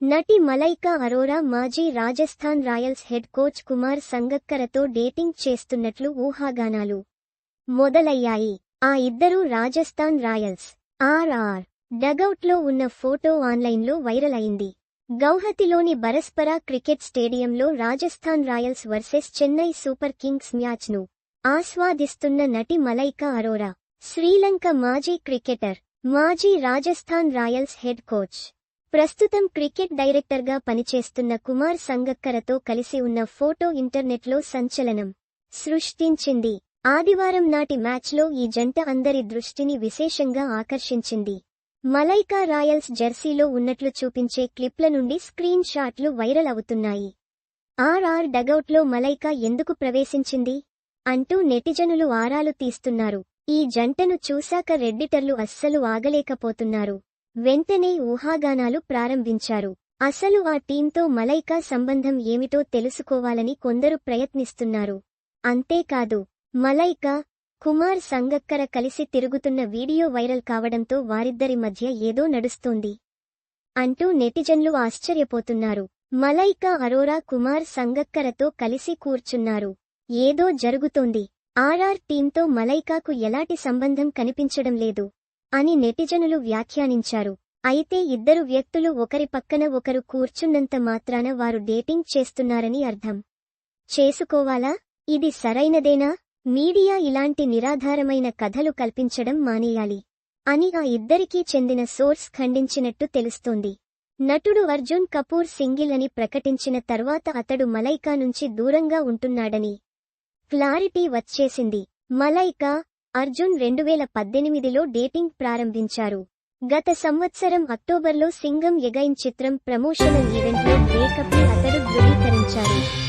నటి మలైకా అరోరా మాజీ Rajasthan Royals head coach Kumar సంగక్కరతో dating చేస్తున్నట్లు ఊహాగానాలు మొదలయ్యాయి. ఆ ఇద్దరూ రాజస్థాన్ రాయల్స్. ఆర్ఆర్. డగౌట్లో ఉన్న ఫోటో ఆన్లైన్లో వైరల్ అయింది. గౌహతిలోని బరస్పరా క్రికెట్ స్టేడియంలో Rajasthan Royals versus Chennai Super Kings మ్యాచ్ను ఆస్వాదిస్తున్న నటి మలైకా అరోరా శ్రీలంక మాజీ క్రికెటర్ మాజీ రాజస్థాన్ రాయల్స్ హెడ్ కోచ్ ప్రస్తుతం క్రికెట్ డైరెక్టర్గా పనిచేస్తున్న కుమార్ సంగక్కరతో కలిసి ఉన్న ఫోటో ఇంటర్నెట్లో సంచలనం సృష్టించింది. ఆదివారం నాటి మ్యాచ్లో ఈ జంట అందరి దృష్టిని విశేషంగా ఆకర్షించింది. మలైకా రాయల్స్ జెర్సీలో ఉన్నట్లు చూపించే క్లిప్ల నుండి స్క్రీన్ షాట్లు వైరల్ అవుతున్నాయి. ఆర్ఆర్ డగౌట్లో మలైకా ఎందుకు ప్రవేశించింది? అంటూ నెటిజనులు ఆరాలు తీస్తున్నారు. ఈ జంటను చూశాక రెడ్డిటర్లు అస్సలు ఆగలేకపోతున్నారు. వెంటనే ఊహాగానాలు ప్రారంభించారు. అసలు ఆ టీంతో మలైకా సంబంధం ఏమిటో తెలుసుకోవాలని కొందరు ప్రయత్నిస్తున్నారు. అంతేకాదు మలైకా కుమార్ సంగక్కర కలిసి తిరుగుతున్న వీడియో వైరల్ కావడంతో వారిద్దరి మధ్య ఏదో నడుస్తోంది అంటూ నెటిజన్లు ఆశ్చర్యపోతున్నారు. మలైకా అరోరా కుమార్ సంగక్కరతో కలిసి కూర్చున్నారు. ఏదో జరుగుతోంది. ఆర్ఆర్ టీంతో మలైకాకు ఎలాంటి సంబంధం కనిపించడం లేదు. అని నెటిజనులు వ్యాఖ్యానించారు. అయితే ఇద్దరు వ్యక్తులు ఒకరి పక్కన ఒకరు కూర్చున్నంత మాత్రాన వారు డేటింగ్ చేస్తున్నారని అర్థం. చేసుకోవాలా? ఇది సరైనదేనా? మీడియా ఇలాంటి నిరాధారమైన కథలు కల్పించడం మానేయాలి. అని ఆ ఇద్దరికీ చెందిన సోర్స్ ఖండించినట్టు తెలుస్తోంది. నటుడు అర్జున్ కపూర్ సింగిల్ అని ప్రకటించిన తర్వాత అతడు మలైకా నుంచి దూరంగా ఉంటున్నాడని క్లారిటీ వచ్చేసింది. మలైకా అర్జున్ రెండు వేల పద్దెనిమిదిలో డేటింగ్ ప్రారంభించారు. గత సంవత్సరం అక్టోబర్లో సింగం ఎగైన్ చిత్రం ప్రమోషనల్ ఈవెంట్లో బ్రేకప్ అతడు ధృవీకరించారు.